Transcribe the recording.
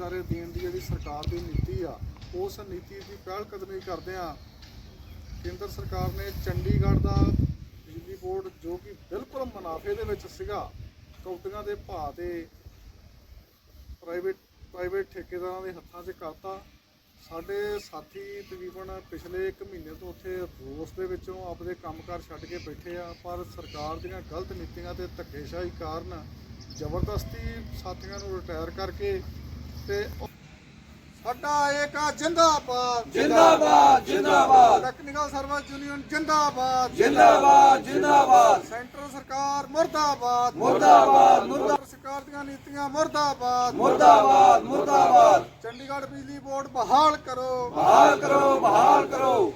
ਵਰਦੀਦਾਰੇ ਦੇਣ ਦੀ ਜਿਹੜੀ ਸਰਕਾਰ ਦੀ ਨੀਤੀ ਆ, ਉਸ ਨੀਤੀ ਦੀ ਪਹਿਲ ਕਦਮੀ ਕਰਦੇ ਆ ਕੇਂਦਰ ਸਰਕਾਰ ਨੇ ਚੰਡੀਗੜ੍ਹ ਦਾ ਬਿਜਲੀ ਬੋਰਡ, ਜੋ ਕਿ ਬਿਲਕੁਲ ਮੁਨਾਫੇ ਦੇ ਵਿੱਚ ਸੀਗਾ ਕੌਟੀਆਂ ਦੇ ਭਾਅ ਤੇ ਪ੍ਰਾਈਵੇਟ ਪ੍ਰਾਈਵੇਟ ਠੇਕੇਦਾਰਾਂ ਦੇ ਹੱਥਾਂ 'ਚ ਕਰਤਾ। ਸਾਡੇ ਸਾਥੀ ਤਕਰੀਬਨ ਪਿਛਲੇ 1 ਮਹੀਨੇ ਤੋਂ ਉੱਥੇ ਰੋਸ ਦੇ ਵਿੱਚੋਂ ਆਪਦੇ ਕੰਮਕਾਰ ਛੱਡ ਕੇ ਬੈਠੇ ਆ, ਪਰ ਸਰਕਾਰ ਦੀਆਂ ਗਲਤ ਨੀਤੀਆਂ ਤੇ ਧੱਕੇਸ਼ਾਹੀ ਕਾਰਨ ਜ਼ਬਰਦਸਤੀ ਸਾਥੀਆਂ ਨੂੰ ਰਿਟਾਇਰ ਕਰਕੇ ਤੇ ਸਾਡਾ ਏਕਾ ਜਿੰਦਾਬਾਦ। ਜਿੰਦਾਬਾਦ ਜਿੰਦਾਬਾਦ। ਟੈਕਨੀਕਲ ਸਰਵਿਸ ਯੂਨੀਅਨ ਜਿੰਦਾਬਾਦ। ਜਿੰਦਾਬਾਦ ਜਿੰਦਾਬਾਦ। ਸੈਂਟਰ ਸਰਕਾਰ ਮੁਰਦਾਬਾਦ। ਮੁਰਦਾਬਾਦ ਮੁਰਦਾ- ਸਰਕਾਰ ਦੀਆਂ ਨੀਤੀਆਂ ਮੁਰਦਾਬਾਦ। ਮੁਰਦਾਬਾਦ ਮੁਰਦਾਬਾਦ। ਚੰਡੀਗੜ੍ਹ ਬਿਜਲੀ ਬੋਰਡ ਬਹਾਲ ਕਰੋ। ਬਹਾਲ ਕਰੋ ਬਹਾਲ ਕਰੋ।